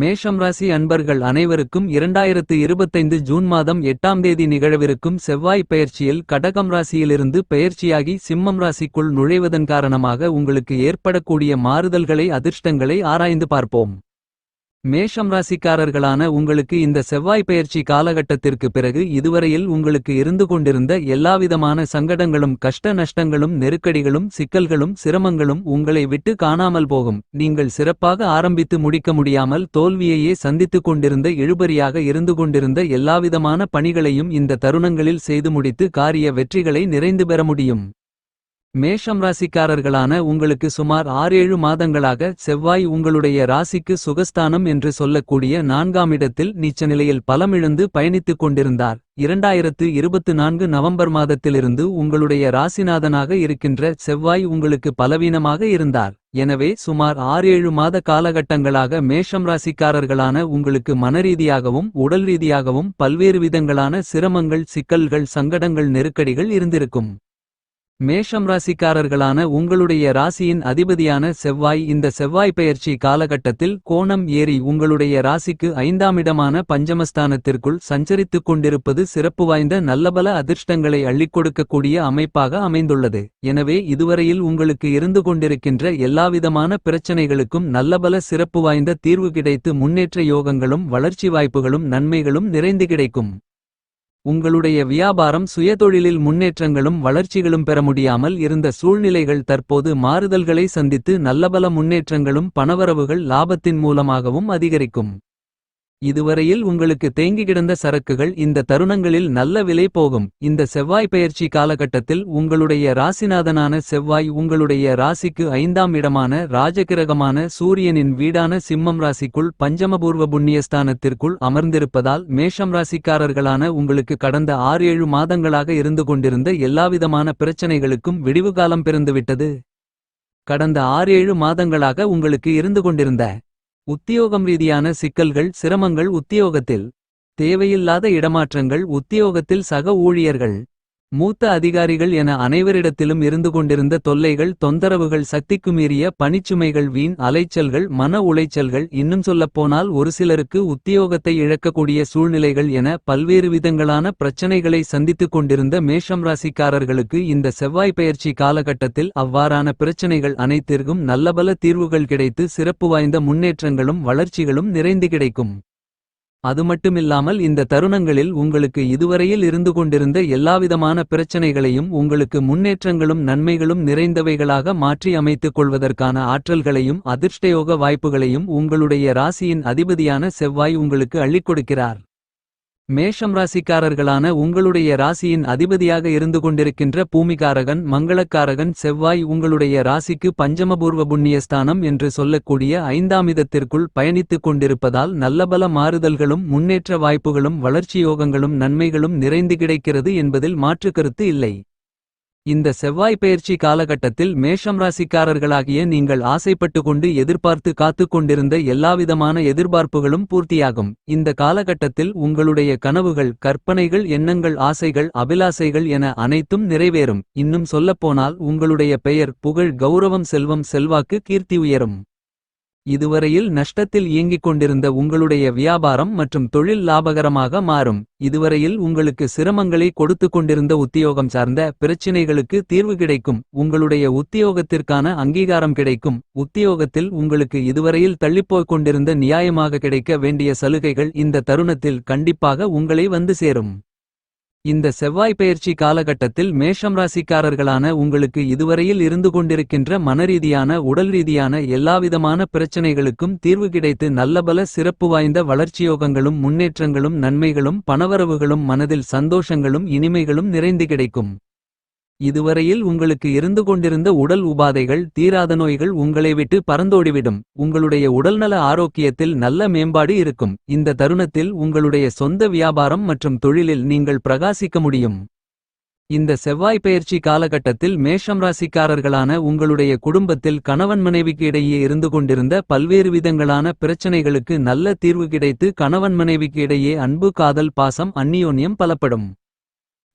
மேஷம் ராசி அன்பர்கள் அனைவருக்கும் இரண்டாயிரத்து இருபத்தைந்து ஜூன் மாதம் எட்டாம் தேதி நிகழவிருக்கும் செவ்வாய் பெயர்ச்சியில் கடகம் ராசியிலிருந்து பெயர்ச்சியாகி சிம்மம் ராசிக்குள் நுழைவதன் காரணமாக உங்களுக்கு ஏற்படக்கூடிய மாறுதல்களை அதிர்ஷ்டங்களை ஆராய்ந்து பார்ப்போம். மேஷம் ராசிக்காரர்களான உங்களுக்கு இந்த செவ்வாய் பெயர்ச்சி காலகட்டத்திற்கு பிறகு இதுவரையில் உங்களுக்கு இருந்து கொண்டிருந்த எல்லாவிதமான சங்கடங்களும் கஷ்ட நஷ்டங்களும் நெருக்கடிகளும் சிக்கல்களும் சிரமங்களும் உங்களை விட்டு காணாமல் போகும். நீங்கள் சிறப்பாக ஆரம்பித்து முடிக்க முடியாமல் தோல்வியையே சந்தித்துக் கொண்டிருந்த இழுபறியாக இருந்து கொண்டிருந்த எல்லாவிதமான பணிகளையும் இந்த தருணங்களில் செய்து முடித்து காரிய வெற்றிகளை நிறைந்து பெற முடியும். மேஷம் ராசிக்காரர்களான உங்களுக்கு சுமார் ஆறேழு மாதங்களாக செவ்வாய் உங்களுடைய ராசிக்கு சுகஸ்தானம் என்று சொல்லக்கூடிய நான்காம் இடத்தில் நீச்ச நிலையில் பலமிழந்து பயணித்துக் கொண்டிருந்தார். இரண்டாயிரத்து இருபத்து நான்கு நவம்பர் மாதத்திலிருந்து உங்களுடைய ராசிநாதனாக இருக்கின்ற செவ்வாய் உங்களுக்கு பலவீனமாக இருந்தார். எனவே சுமார் ஆறேழு மாத காலகட்டங்களாக மேஷம் ராசிக்காரர்களான உங்களுக்கு மனரீதியாகவும் உடல் ரீதியாகவும் பல்வேறு விதங்களான சிரமங்கள் சிக்கல்கள் சங்கடங்கள் நெருக்கடிகள் இருந்திருக்கும். மேஷம் ராசிக்காரர்களான உங்களுடைய ராசியின் அதிபதியான செவ்வாய் இந்த செவ்வாய் பெயர்ச்சி காலகட்டத்தில் கோணம் ஏறி உங்களுடைய ராசிக்கு ஐந்தாம் இடமான பஞ்சமஸ்தானத்திற்குள் சஞ்சரித்துக் கொண்டிருப்பது சிறப்பு வாய்ந்த நல்லபல அதிர்ஷ்டங்களை அள்ளிக் கொடுக்கக்கூடிய அமைப்பாக அமைந்துள்ளது. எனவே இதுவரையில் உங்களுக்கு இருந்து கொண்டிருக்கின்ற எல்லாவிதமான பிரச்சனைகளுக்கும் நல்லபல சிறப்பு வாய்ந்த தீர்வு கிடைத்து முன்னேற்ற யோகங்களும் வளர்ச்சி வாய்ப்புகளும் நன்மைகளும் நிறைந்து கிடைக்கும். உங்களுடைய வியாபாரம் சுயதொழிலில் முன்னேற்றங்களும் வளர்ச்சிகளும் பெற முடியாமல் இருந்த சூழ்நிலைகள் தற்போது மாறுதல்களை சந்தித்து நல்லபல முன்னேற்றங்களும் பணவரவுகள் லாபத்தின் மூலமாகவும் அதிகரிக்கும். இதுவரையில் உங்களுக்கு தேங்கி கிடந்த சரக்குகள் இந்த தருணங்களில் நல்ல விலை போகும். இந்த செவ்வாய் பெயர்ச்சி காலகட்டத்தில் உங்களுடைய ராசிநாதனான செவ்வாய் உங்களுடைய ராசிக்கு ஐந்தாம் இடமான ராஜகிரகமான சூரியனின் வீடான சிம்மம் ராசிக்குள் பஞ்சமபூர்வ புண்ணியஸ்தானத்திற்குள் அமர்ந்திருப்பதால் மேஷம் ராசிக்காரர்களான உங்களுக்கு கடந்த ஆறு ஏழு மாதங்களாக இருந்து கொண்டிருந்த எல்லாவிதமான பிரச்சனைகளுக்கும் விடிவு காலம் பிறந்துவிட்டது. கடந்த ஆறு ஏழு மாதங்களாக உங்களுக்கு இருந்து கொண்டிருந்த உத்தியோகம் ரீதியான சிக்கல்கள் சிரமங்கள் உத்தியோகத்தில். தேவையில்லாத இடமாற்றங்கள் உத்தியோகத்தில் சக ஊழியர்கள். மூத்த அதிகாரிகள் என அனைவரிடத்திலும் இருந்து கொண்டிருந்த தொல்லைகள் தொந்தரவுகள் சக்திக்கு மீறிய பணிச்சுமைகள் வீண் அலைச்சல்கள் மன உளைச்சல்கள் இன்னும் சொல்லப்போனால் ஒரு சிலருக்கு உத்தியோகத்தை இழக்கக்கூடிய சூழ்நிலைகள் என பல்வேறு விதங்களான பிரச்சனைகளை சந்தித்துக் கொண்டிருந்த மேஷம் ராசிக்காரர்களுக்கு இந்த செவ்வாய் பயிற்சி காலகட்டத்தில் அவ்வாறான பிரச்சனைகள் அனைத்திற்கும் நல்லபல தீர்வுகள் கிடைத்து சிறப்பு வாய்ந்த முன்னேற்றங்களும் வளர்ச்சிகளும் நிறைந்து கிடைக்கும். அது மட்டுமில்லாமல் இந்த தருணங்களில் உங்களுக்கு இதுவரையில் இருந்து கொண்டிருந்த எல்லாவிதமான பிரச்சனைகளையும் உங்களுக்கு முன்னேற்றங்களும் நன்மைகளும் நிறைந்தவைகளாக மாற்றி அமைத்துக் கொள்வதற்கான ஆற்றல்களையும் அதிர்ஷ்டயோக வாய்ப்புகளையும் உங்களுடைய ராசியின் அதிபதியான செவ்வாய் உங்களுக்கு அள்ளிக் கொடுக்கிறார். மேஷம் ராசிக்காரர்களான உங்களுடைய ராசியின் அதிபதியாக இருந்து கொண்டிருக்கின்ற பூமிகாரகன் மங்களக்காரகன் செவ்வாய் உங்களுடைய ராசிக்கு பஞ்சமபூர்வ புண்ணியஸ்தானம் என்று சொல்லக்கூடிய ஐந்தாமிதத்திற்குள் பயணித்துக் கொண்டிருப்பதால் நல்லபல மாறுதல்களும் முன்னேற்ற வாய்ப்புகளும் வளர்ச்சியோகங்களும் நன்மைகளும் நிறைந்து கிடைக்கிறது என்பதில் மாற்றுக்கருத்து இல்லை. இந்த செவ்வாய் பெயர்ச்சி காலகட்டத்தில் மேஷம் ராசிக்காரர்களாகிய நீங்கள் ஆசைப்பட்டு கொண்டு எதிர்பார்த்து காத்துக் கொண்டிருந்த எல்லாவிதமான எதிர்பார்ப்புகளும் பூர்த்தியாகும். இந்த காலகட்டத்தில் உங்களுடைய கனவுகள் கற்பனைகள் எண்ணங்கள் ஆசைகள் அபிலாசைகள் என அனைத்தும் நிறைவேறும். இன்னும் சொல்லப்போனால் உங்களுடைய பெயர் புகழ் கௌரவம் செல்வம் செல்வாக்கு கீர்த்தி உயரும். இதுவரையில் நஷ்டத்தில் இயங்கிக் கொண்டிருந்த உங்களுடைய வியாபாரம் மற்றும் தொழில் லாபகரமாக மாறும். இதுவரையில் உங்களுக்கு சிரமங்களை கொடுத்து கொண்டிருந்த உத்தியோகம் சார்ந்த பிரச்சினைகளுக்கு தீர்வு கிடைக்கும். உங்களுடைய உத்தியோகத்திற்கான அங்கீகாரம் கிடைக்கும். உத்தியோகத்தில் உங்களுக்கு இதுவரையில் தள்ளிப்போய்க் கொண்டிருந்த நியாயமாக கிடைக்க வேண்டிய சலுகைகள் இந்த தருணத்தில் கண்டிப்பாக உங்களை வந்து சேரும். இந்த செவ்வாய் பெயர்ச்சி காலகட்டத்தில் மேஷம் ராசிக்காரர்களான உங்களுக்கு இதுவரையில் இருந்து கொண்டிருக்கின்ற மனரீதியான உடல் ரீதியான எல்லாவிதமான பிரச்சனைகளுக்கும் தீர்வு கிடைத்து நல்லபல சிறப்பு வாய்ந்த வளர்ச்சியோகங்களும் முன்னேற்றங்களும் நன்மைகளும் பணவரவுகளும் மனதில் சந்தோஷங்களும் இனிமைகளும் நிறைந்து கிடைக்கும். இதுவரையில் உங்களுக்கு இருந்து கொண்டிருந்த உடல் உபாதைகள் தீராத நோய்கள் உங்களை விட்டு பறந்தோடிவிடும். உங்களுடைய உடல்நல ஆரோக்கியத்தில் நல்ல மேம்பாடு இருக்கும். இந்த தருணத்தில் உங்களுடைய சொந்த வியாபாரம் மற்றும் தொழிலில் நீங்கள் பிரகாசிக்க முடியும். இந்த செவ்வாய் பயிற்சி காலகட்டத்தில் மேஷம் ராசிக்காரர்களான உங்களுடைய குடும்பத்தில் கணவன் மனைவிக்கு இடையே இருந்து கொண்டிருந்த பல்வேறு விதங்களான பிரச்சனைகளுக்கு நல்ல தீர்வு கிடைத்து கணவன் மனைவிக்கு இடையே அன்பு காதல் பாசம் அந்நியோன்யம் பலப்படும்.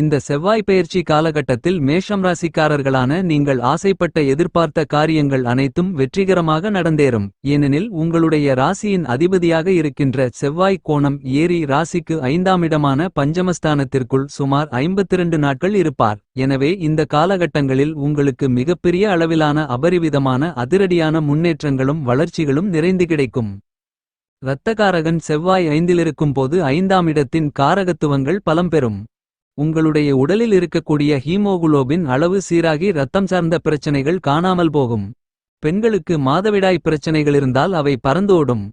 இந்த செவ்வாய் பெயர்ச்சி காலகட்டத்தில் மேஷம் ராசிக்காரர்களான நீங்கள் ஆசைப்பட்ட எதிர்பார்த்த காரியங்கள் அனைத்தும் வெற்றிகரமாக நடந்தேறும். ஏனெனில் உங்களுடைய ராசியின் அதிபதியாக இருக்கின்ற செவ்வாய் கோணம் ஏரி ராசிக்கு ஐந்தாம் இடமான பஞ்சமஸ்தானத்திற்குள் சுமார் 52 நாட்கள் இருப்பார். எனவே இந்த காலகட்டங்களில் உங்களுக்கு மிகப்பெரிய அளவிலான அபரிவிதமான அதிரடியான முன்னேற்றங்களும் வளர்ச்சிகளும் நிறைந்து கிடைக்கும். இரத்தகாரகன் செவ்வாய் ஐந்திலிருக்கும் போது ஐந்தாம் இடத்தின் காரகத்துவங்கள் பலம் பெறும். உங்களுடைய உடலில் இருக்கக்கூடிய ஹீமோகுளோபின் அளவு சீராகி ரத்தம் சார்ந்த பிரச்சனைகள் காணாமல் போகும். பெண்களுக்கு மாதவிடாய் பிரச்சனைகள் இருந்தால் அவை பறந்தோடும்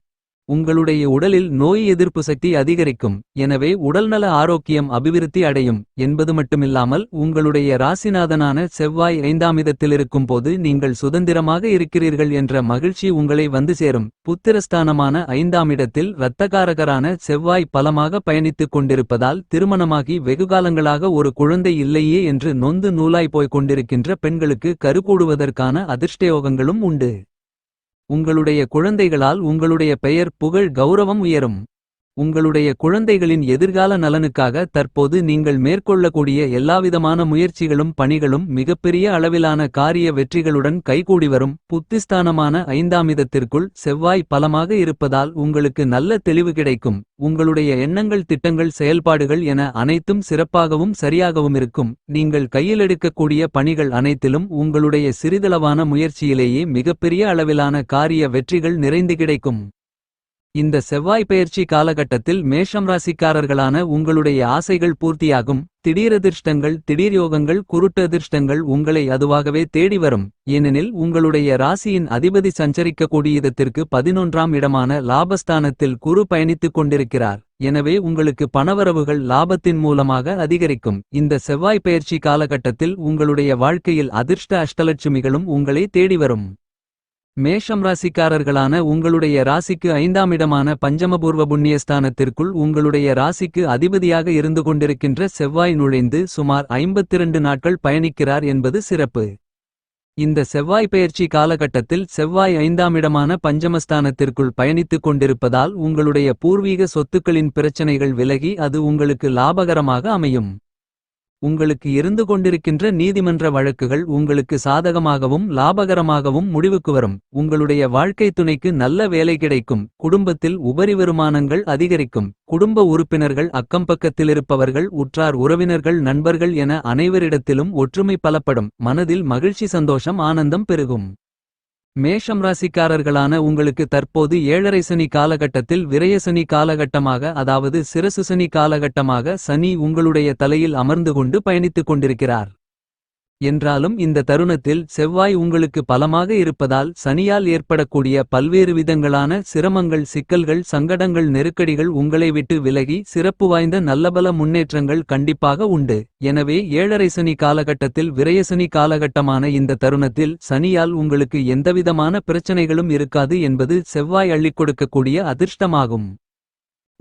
உங்களுடைய உடலில் நோய் எதிர்ப்பு சக்தி அதிகரிக்கும். எனவே உடல்நல ஆரோக்கியம் அபிவிருத்தி அடையும் என்பது மட்டுமில்லாமல் உங்களுடைய ராசிநாதனான செவ்வாய் ஐந்தாம் இடத்திலிருக்கும் போது நீங்கள் சுதந்திரமாக இருக்கிறீர்கள் என்ற மகிழ்ச்சி உங்களை வந்து சேரும். புத்திரஸ்தானமான ஐந்தாம் இடத்தில் இரத்தகாரகரான செவ்வாய் பலமாக பயணித்துக் கொண்டிருப்பதால் திருமணமாகி வெகுகாலங்களாக ஒரு குழந்தை இல்லையே என்று நொந்து நூலாய் போய்க் கொண்டிருக்கின்ற பெண்களுக்கு கருகூடுவதற்கான அதிர்ஷ்டயோகங்களும் உண்டு. உங்களுடைய குழந்தைகளால் உங்களுடைய பெயர் புகழ் கௌரவம் உயரும். உங்களுடைய குழந்தைகளின் எதிர்கால நலனுக்காக தற்போது நீங்கள் மேற்கொள்ளக்கூடிய எல்லாவிதமான முயற்சிகளும் பணிகளும் மிகப்பெரிய அளவிலான காரிய வெற்றிகளுடன் கைகூடி வரும். புத்திஸ்தானமான ஐந்தாமிதத்திற்குள் செவ்வாய் பலமாக இருப்பதால் உங்களுக்கு நல்ல தெளிவு கிடைக்கும். உங்களுடைய எண்ணங்கள் திட்டங்கள் செயல்பாடுகள் என அனைத்தும் சிறப்பாகவும் சரியாகவும் இருக்கும். நீங்கள் கையில் எடுக்கக்கூடிய பணிகள் அனைத்திலும் உங்களுடைய சிறிதளவான முயற்சியிலேயே மிகப்பெரிய அளவிலான காரிய வெற்றிகள் நிறைந்து கிடைக்கும். இந்த செவ்வாய் பெயர்ச்சி காலகட்டத்தில் மேஷம் ராசிக்காரர்களான உங்களுடைய ஆசைகள் பூர்த்தியாகும். திடீரதிர்ஷ்டங்கள் திடீர் யோகங்கள் குருட்டு அதிர்ஷ்டங்கள் உங்களை அதுவாகவே தேடி வரும். ஏனெனில் உங்களுடைய ராசியின் அதிபதி சஞ்சரிக்கக்கூடிய இடத்திற்கு பதினொன்றாம் இடமான லாபஸ்தானத்தில் குரு பயணித்துக் கொண்டிருக்கிறார். எனவே உங்களுக்கு பணவரவுகள் லாபத்தின் மூலமாக அதிகரிக்கும். இந்த செவ்வாய் பயிற்சி காலகட்டத்தில் உங்களுடைய வாழ்க்கையில் அதிர்ஷ்ட அஷ்டலட்சுமிகளும் உங்களை தேடி வரும். மேஷம் ராசிக்காரர்களான உங்களுடைய ராசிக்கு ஐந்தாம் இடமான பஞ்சமபூர்வ புண்ணியஸ்தானத்திற்குள் உங்களுடைய ராசிக்கு அதிபதியாக இருந்து கொண்டிருக்கின்ற செவ்வாய் நுழைந்து சுமார் 52 நாட்கள் பயணிக்கிறார் என்பது சிறப்பு. இந்த செவ்வாய் பெயர்ச்சி காலகட்டத்தில் செவ்வாய் ஐந்தாம் இடமான பஞ்சமஸ்தானத்திற்குள் பயணித்துக் கொண்டிருப்பதால் உங்களுடைய பூர்வீக சொத்துக்களின் பிரச்சனைகள் விலகி அது உங்களுக்கு லாபகரமாக அமையும். உங்களுக்கு இருந்து கொண்டிருக்கின்ற நீதிமன்ற வழக்குகள் உங்களுக்கு சாதகமாகவும் லாபகரமாகவும் முடிவுக்கு வரும். உங்களுடைய வாழ்க்கை துணைக்கு நல்ல வேலை கிடைக்கும். குடும்பத்தில் உபரி வருமானங்கள் அதிகரிக்கும். குடும்ப உறுப்பினர்கள் அக்கம்பக்கத்திலிருப்பவர்கள் உற்றார் உறவினர்கள் நண்பர்கள் என அனைவரிடத்திலும் ஒற்றுமை பலப்படும். மனதில் மகிழ்ச்சி சந்தோஷம் ஆனந்தம் பெருகும். மேஷம் ராசிக்காரர்களான உங்களுக்கு தற்போது ஏழரை சனி காலகட்டத்தில் விரயசனி காலகட்டமாக அதாவது சிரசு சனி காலகட்டமாக சனி உங்களுடைய தலையில் அமர்ந்து கொண்டு பயணித்துக் கொண்டிருக்கிறார். என்றாலும் இந்த தருணத்தில் செவ்வாய் உங்களுக்கு பலமாக இருப்பதால் சனியால் ஏற்படக்கூடிய பல்வேறு விதங்களான சிரமங்கள் சிக்கல்கள் சங்கடங்கள் நெருக்கடிகள் உங்களை விட்டு விலகி சிறப்பு வாய்ந்த நல்லபல முன்னேற்றங்கள் கண்டிப்பாக உண்டு. எனவே ஏழரை சனி காலகட்டத்தில் விரயசனி காலகட்டமான இந்த தருணத்தில் சனியால் உங்களுக்கு எந்தவிதமான பிரச்சனைகளும் இருக்காது என்பது செவ்வாய் அள்ளிக் கொடுக்கக்கூடிய அதிர்ஷ்டமாகும்.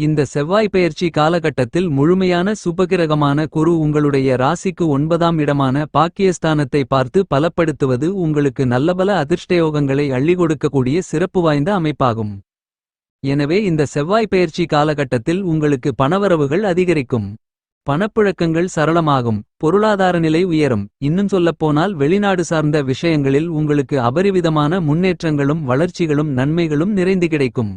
இந்த செவ்வாய் பெயர்ச்சி காலகட்டத்தில் முழுமையான சுபகிரகமான குரு உங்களுடைய ராசிக்கு ஒன்பதாம் இடமான பாக்கியஸ்தானத்தை பார்த்து பலப்படுத்துவது உங்களுக்கு நல்லபல அதிர்ஷ்டயோகங்களை அள்ளி கொடுக்கக்கூடிய சிறப்பு வாய்ந்த அமைப்பாகும். எனவே இந்த செவ்வாய் பெயர்ச்சி காலகட்டத்தில் உங்களுக்கு பணவரவுகள் அதிகரிக்கும். பணப்புழக்கங்கள் சரளமாகும். பொருளாதார நிலை உயரும். இன்னும் சொல்லப்போனால் வெளிநாடு சார்ந்த விஷயங்களில் உங்களுக்கு அபரிவிதமான முன்னேற்றங்களும் வளர்ச்சிகளும் நன்மைகளும் நிறைந்து கிடைக்கும்.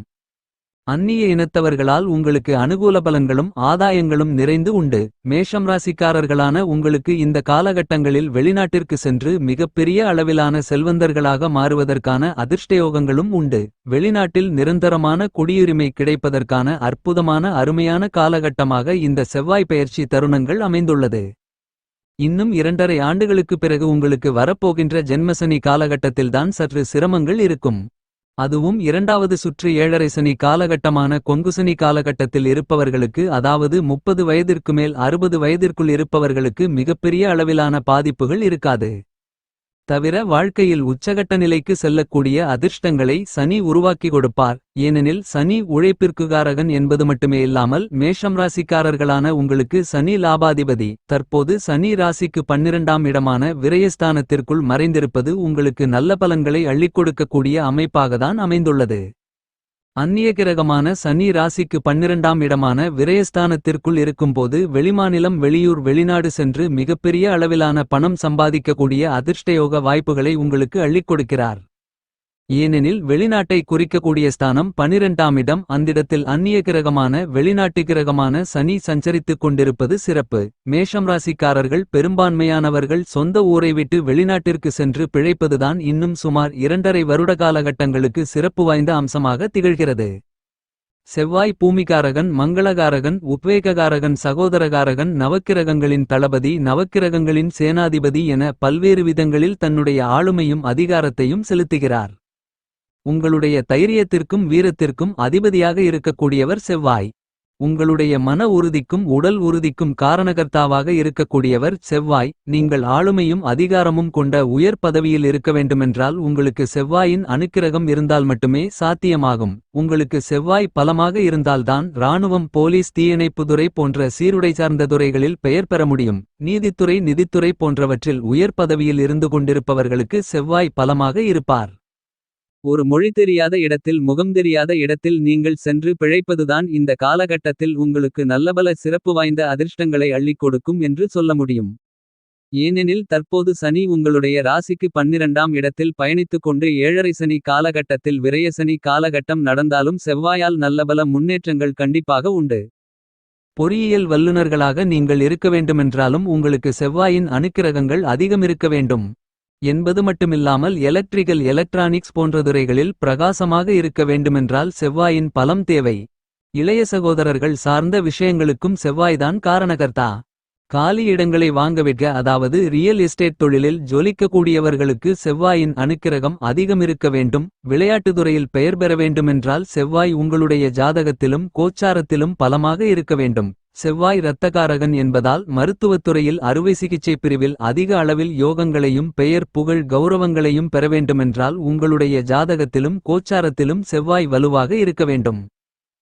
அந்நிய இனத்தவர்களால் உங்களுக்கு அனுகூல பலன்களும் ஆதாயங்களும் நிறைந்து உண்டு. மேஷம் ராசிக்காரர்களான உங்களுக்கு இந்த காலகட்டங்களில் வெளிநாட்டிற்கு சென்று மிகப்பெரிய அளவிலான செல்வந்தர்களாக மாறுவதற்கான அதிர்ஷ்டயோகங்களும் உண்டு. வெளிநாட்டில் நிரந்தரமான குடியுரிமை கிடைப்பதற்கான அற்புதமான அருமையான காலகட்டமாக இந்த செவ்வாய் பயிற்சி தருணங்கள் அமைந்துள்ளது. இன்னும் இரண்டரை ஆண்டுகளுக்கு பிறகு உங்களுக்கு வரப்போகின்ற ஜென்மசனி காலகட்டத்தில்தான் சற்று சிரமங்கள் இருக்கும். அதுவும் இரண்டாவது சுற்று ஏழரை சனி காலகட்டமான கொங்குசனி காலகட்டத்தில் இருப்பவர்களுக்கு அதாவது முப்பது வயதிற்கு மேல் அறுபது வயதிற்குள் இருப்பவர்களுக்கு மிகப்பெரிய அளவிலான பாதிப்புகள் இருக்காது. தவிர வாழ்க்கையில் உச்சகட்ட நிலைக்கு செல்லக்கூடிய அதிர்ஷ்டங்களை சனி உருவாக்கி கொடுப்பார். ஏனெனில் சனி உழைப்பிற்குகாரகன் என்பது மட்டுமே இல்லாமல் மேஷம் ராசிக்காரர்களான உங்களுக்கு சனி லாபாதிபதி. தற்போது சனி ராசிக்கு பன்னிரண்டாம் இடமான விரயஸ்தானத்திற்குள் மறைந்திருப்பது உங்களுக்கு நல்ல பலன்களை அள்ளிக் கொடுக்கக்கூடிய அமைப்பாகத்தான் அமைந்துள்ளது. அந்நிய கிரகமான சனி ராசிக்கு பன்னிரண்டாம் இடமான விரயஸ்தானத்திற்குள் இருக்கும்போது வெளிமாநிலம் வெளியூர் வெளிநாடு சென்று மிகப்பெரிய அளவிலான பணம் சம்பாதிக்கக்கூடிய அதிர்ஷ்டயோக வாய்ப்புகளை உங்களுக்கு அள்ளிக் கொடுக்கிறார். ஏனெனில் வெளிநாட்டை குறிக்கக்கூடிய ஸ்தானம் பனிரெண்டாம் இடம் அந்திடத்தில் அந்நிய கிரகமான வெளிநாட்டு கிரகமான சனி சஞ்சரித்துக் கொண்டிருப்பது சிறப்பு. மேஷம் ராசிக்காரர்கள் பெரும்பான்மையானவர்கள் சொந்த ஊரை விட்டு வெளிநாட்டிற்கு சென்று பிழைப்பதுதான் இன்னும் சுமார் இரண்டரை வருட காலகட்டங்களுக்கு சிறப்பு வாய்ந்த அம்சமாக திகழ்கிறது. செவ்வாய் பூமிகாரகன் மங்களகாரகன் உத்வேககாரகன் சகோதரகாரகன் நவக்கிரகங்களின் தளபதி நவக்கிரகங்களின் சேனாதிபதி என பல்வேறு விதங்களில் தன்னுடைய ஆளுமையும் அதிகாரத்தையும் செலுத்துகிறார். உங்களுடைய தைரியத்திற்கும் வீரத்திற்கும் அதிபதியாக இருக்கக்கூடியவர் செவ்வாய். உங்களுடைய மன உறுதிக்கும் உடல் உறுதிக்கும் காரணகர்த்தாவாக இருக்கக்கூடியவர் செவ்வாய். நீங்கள் ஆளுமையும் அதிகாரமும் கொண்ட உயர் பதவியில் இருக்க வேண்டுமென்றால் உங்களுக்கு செவ்வாயின் அனுக்கிரகம் இருந்தால் மட்டுமே சாத்தியமாகும். உங்களுக்கு செவ்வாய் பலமாக இருந்தால்தான் இராணுவம் போலீஸ் தீயணைப்புத்துறை போன்ற சீருடை சார்ந்த துறைகளில் பெயர் பெற முடியும். நீதித்துறை நிதித்துறை போன்றவற்றில் உயர் பதவியில் இருந்து கொண்டிருப்பவர்களுக்கு செவ்வாய் பலமாக இருப்பார். ஒரு மொழி தெரியாத இடத்தில் முகம் தெரியாத இடத்தில் நீங்கள் சென்று பிழைப்பதுதான் இந்த காலகட்டத்தில் உங்களுக்கு நல்லபல சிறப்பு வாய்ந்த அதிர்ஷ்டங்களை அள்ளிக் கொடுக்கும் என்று சொல்ல முடியும். ஏனெனில் தற்போது சனி உங்களுடைய ராசிக்கு பன்னிரண்டாம் இடத்தில் பயணித்துக் கொண்டு ஏழரை சனி காலகட்டத்தில் விரயசனி காலகட்டம் நடந்தாலும் செவ்வாயால் நல்லபல முன்னேற்றங்கள் கண்டிப்பாக உண்டு. பொறியியல் வல்லுநர்களாக நீங்கள் இருக்க வேண்டுமென்றாலும் உங்களுக்கு செவ்வாயின் அணுக்கிரகங்கள் அதிகமிருக்க வேண்டும். என்பது மட்டுமில்லாமல் எலக்ட்ரிகல் எலக்ட்ரானிக்ஸ் போன்ற துறைகளில் பிரகாசமாக இருக்க வேண்டுமென்றால் செவ்வாயின் பலம் தேவை. இளைய சகோதரர்கள் சார்ந்த விஷயங்களுக்கும் செவ்வாய்தான் காரணகர்த்தா. காலி இடங்களை வாங்கவிட்க அதாவது ரியல் எஸ்டேட் தொழிலில் ஜொலிக்கக்கூடியவர்களுக்கு செவ்வாயின் அனுக்கிரகம் அதிகமிருக்க வேண்டும். விளையாட்டுத் துறையில் பெயர் பெற வேண்டுமென்றால் செவ்வாய் உங்களுடைய ஜாதகத்திலும் கோச்சாரத்திலும் பலமாக இருக்க வேண்டும். செவ்வாய் இரத்தகாரகன் என்பதால் மருத்துவத்துறையில் அறுவை சிகிச்சை பிரிவில் அதிக அளவில் யோகங்களையும் பெயர் புகழ் கௌரவங்களையும் பெறவேண்டுமென்றால் உங்களுடைய ஜாதகத்திலும் கோச்சாரத்திலும் செவ்வாய் வலுவாக இருக்க வேண்டும்.